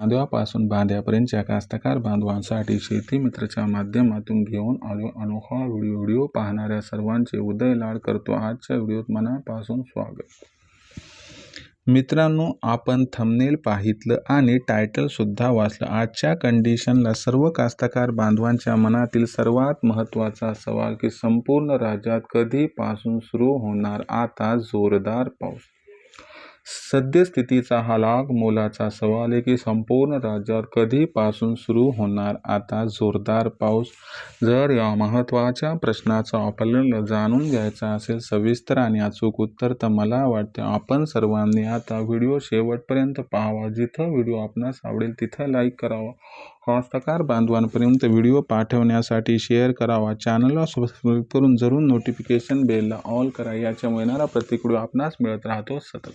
बांधवापासून बांध्यापर्यंतच्या कास्तकार बांधवांसाठी शेती मित्रच्या माध्यमातून घेऊन आलो अनोखा व्हिडिओ व्हिडिओ पाहणाऱ्या सर्वांचे उदय लाड करतो. आजच्या व्हिडिओत मनापासून स्वागत. मित्रांनो आपण थंबनेल पाहितलं आणि टायटलसुद्धा वाचलं. आजच्या कंडिशनला सर्व कास्तकार बांधवांच्या मनातील सर्वात महत्त्वाचा सवाल की संपूर्ण राज्यात कधीपासून सुरू होणार? आता जोरदार पाऊस. सद्यस्थितीचा हा लाग मोलाचा सवाल आहे की संपूर्ण राज्यात कधीपासून सुरू होणार आता जोरदार पाऊस? जर या महत्त्वाच्या प्रश्नाचं आपल्याला जाणून घ्यायचं असेल सविस्तर आणि अचूक उत्तर तर मला वाटते आपण सर्वांनी आता व्हिडिओ शेवटपर्यंत पाहावा. जिथं व्हिडिओ आपणास आवडेल तिथं लाईक करावा. हस्तकार बांधवांपर्यंत व्हिडिओ पाठवण्यासाठी शेअर करावा. चॅनलला सबस्क्राईब करून जरूर नोटिफिकेशन बेलला ऑल करा. याच्यामुळे येणारा प्रत्येक व्हिडिओ आपणास मिळत राहतो. सतत.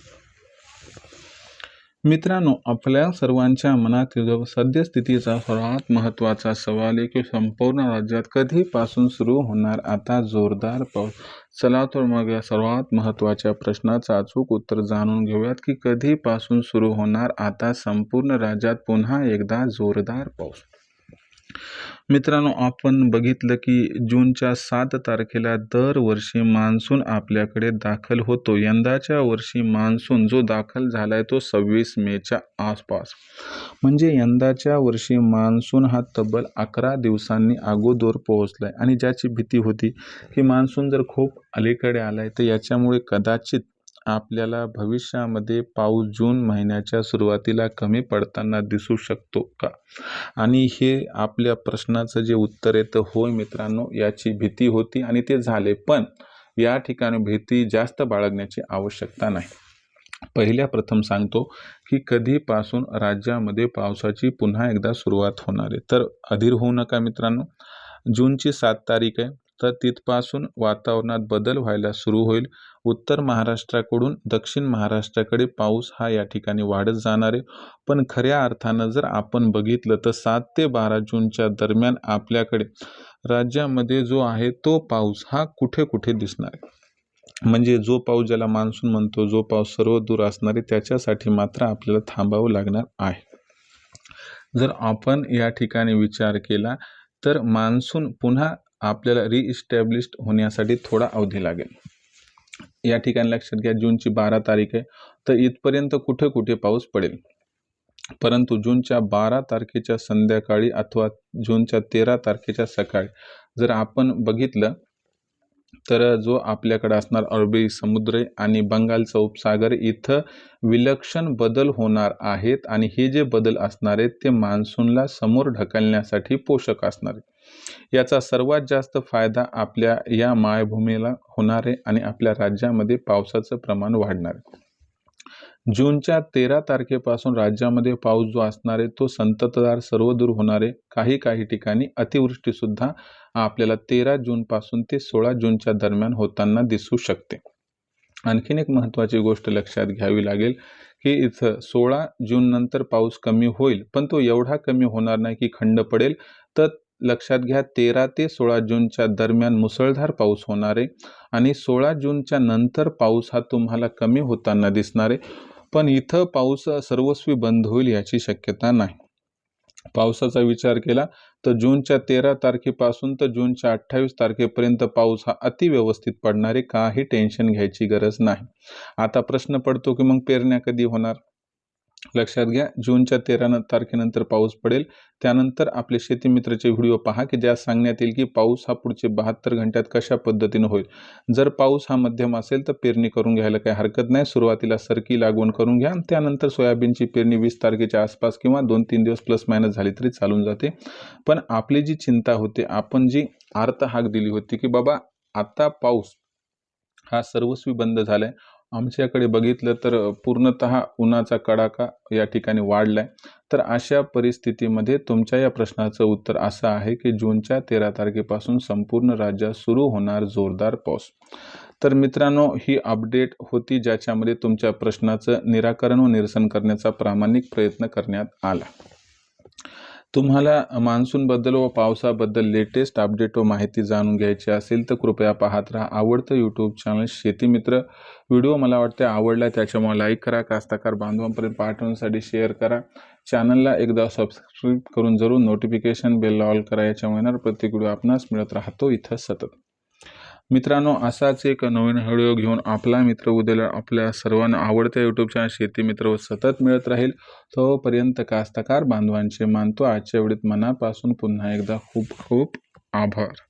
मित्रांनो आपल्या सर्वांच्या मनातील सद्यस्थितीचा सर्वात महत्त्वाचा सवाल आहे की संपूर्ण राज्यात कधीपासून सुरू होणार आता जोरदार पाऊस? चला तर मग या सर्वात महत्त्वाच्या प्रश्नाचं अचूक उत्तर जाणून घेऊयात की कधीपासून सुरू होणार आता संपूर्ण राज्यात पुन्हा एकदा जोरदार पाऊस? मित्रांनो आपण बघितलं की जूनच्या सात तारखेला दरवर्षी मान्सून आपल्याकडे दाखल होतो. यंदाच्या वर्षी मान्सून जो दाखल झाला आहे तो सव्वीस मेच्या आसपास. म्हणजे यंदाच्या वर्षी मान्सून हा तब्बल अकरा दिवसांनी अगोदर पोहोचला आहे आणि ज्याची भीती होती की मान्सून जर खूप अलीकडे आला आहे तर याच्यामुळे कदाचित आपल्याला भविष्यामध्ये पाऊस जून महिन्याच्या सुरुवातीला कमी पडताना दिसू शकतो का? आणि हे आपल्या प्रश्नाचं जे उत्तर आहे तर होय मित्रांनो याची भीती होती आणि ते झाले. पण या ठिकाणी भीती जास्त बाळगण्याची आवश्यकता नाही. पहिल्या प्रथम सांगतो की कधीपासून राज्यामध्ये पावसाची पुन्हा एकदा सुरुवात होणार आहे. तर अधीर होऊ नका मित्रांनो. जूनची सात तारीख आहे. तर तिथपासून वातावरणात बदल व्हायला सुरू होईल. उत्तर महाराष्ट्राकडून दक्षिण महाराष्ट्राकडे पाऊस हा या ठिकाणी वाढत जाणार आहे. पण खऱ्या अर्थानं जर आपण बघितलं तर सात ते बारा जूनच्या दरम्यान आपल्याकडे राज्यामध्ये जो आहे तो पाऊस हा कुठे कुठे दिसणार आहे? म्हणजे जो पाऊस ज्याला मान्सून म्हणतो जो पाऊस सर्व दूर असणार आहे त्याच्यासाठी मात्र आपल्याला थांबावं लागणार आहे. जर आपण या ठिकाणी विचार केला तर मान्सून पुन्हा आपल्याला रिइस्टॅब्लिश्ड होण्यासाठी थोडा अवधी लागेल. या ठिकाणी लक्षात घ्या जूनची बारा तारीख आहे. तर इथपर्यंत कुठे कुठे पाऊस पडेल? परंतु जूनच्या बारा तारखेच्या संध्याकाळी अथवा जूनच्या तेरा तारखेच्या सकाळी जर आपण बघितलं तर जो आपल्याकडे असणार अरबी समुद्र आणि बंगालचा उपसागर इथं विलक्षण बदल होणार आहेत आणि हे जे बदल असणार आहेत ते मान्सूनला समोर ढकलण्यासाठी पोषक असणार आहे याचा सर्वात जास्त फायदा आपल्या या मायभूमीला होणार आहे आणि आपल्या राज्यामध्ये पावसाचं प्रमाण वाढणार आहे. जूनच्या तेरा तारखेपासून राज्यामध्ये पाऊस जो असणार आहे तो संततधार सर्वदूर होणार आहे. काही काही ठिकाणी अतिवृष्टीसुद्धा आपल्याला तेरा जूनपासून ते सोळा जूनच्या दरम्यान होताना दिसू शकते. आणखीन एक महत्त्वाची गोष्ट लक्षात घ्यावी लागेल की इथं सोळा जून नंतर पाऊस कमी होईल पण तो एवढा कमी होणार नाही की खंड पडेल. तर लक्षात घ्या तेरा ते सोळा जूनच्या दरम्यान मुसळधार पाऊस होणार आहे आणि सोळा जूनच्या नंतर पाऊस हा तुम्हाला कमी होताना दिसणार आहे. पण इथं पाऊस सर्वस्वी बंद होईल याची शक्यता नाही. पावसाचा विचार केला तर जूनच्या तेरा तारखेपासून तर जूनच्या अठ्ठावीस तारखेपर्यंत पाऊस हा अतिव्यवस्थित पडणारे काही टेन्शन घ्यायची गरज नाही. आता प्रश्न पडतो की मग पेरण्या कधी होणार? लक्षात घ्या. जूनच्या तेरा तारखेनंतर पाऊस पडेल. त्यानंतर आपले शेतीमित्राचे व्हिडिओ पहा की ज्या सांगण्यात येईल की पाऊस हा पुढचे बहात्तर घंट्यात कशा पद्धतीनं होईल. जर पाऊस हा मध्यम असेल तर पेरणी करून घ्यायला काही हरकत नाही. सुरुवातीला सरकी लागवण करून घ्या त्यानंतर सोयाबीनची पेरणी वीस तारखेच्या आसपास किंवा दोन तीन दिवस प्लस मायनस झाली तरी चालून जाते. पण आपली जी चिंता होते आपण जी आर्त हाक दिली होती की बाबा आता पाऊस हा सर्वस्वी बंद झाला आहे आमच्याकडे बघितलं तर पूर्णतः उन्हाचा कडाका या ठिकाणी वाढला आहे तर अशा परिस्थितीमध्ये तुमच्या या प्रश्नाचं उत्तर असं आहे की जूनच्या तेरा तारखेपासून संपूर्ण राज्यात सुरू होणार जोरदार पाऊस. तर मित्रांनो ही अपडेट होती ज्याच्यामध्ये तुमच्या प्रश्नाचं निराकरण व निरसन करण्याचा प्रामाणिक प्रयत्न करण्यात आला. तुम्हाला मान्सूनबद्दल व पावसाबद्दल लेटेस्ट अपडेट व माहिती जाणून घ्यायची असेल तर कृपया पाहत राहा आवडतं यूट्यूब चॅनल शेतीमित्र व्हिडिओ मला वाटते आवडला त्याच्यामुळे लाईक करा कास्ताकार बांधवांपर्यंत पाठवण्यासाठी शेअर करा. चॅनलला एकदा सबस्क्राईब करून जरूर नोटिफिकेशन बेल ऑल करा याच्यामुळे येणार प्रत्येक व्हिडिओ आपणास मिळत राहतो. इथं सतत. मित्रांनो असाच एक नवीन व्हिडिओ घेऊन आपला मित्र उद्याला आपल्या सर्वांना आवडत्या यूट्यूब चॅनल शेती मित्र सतत मिळत राहील. तोपर्यंत कास्तकार बांधवांचे मानतो आजच्या वेळेत मनापासून पुन्हा एकदा खूप खूप आभार.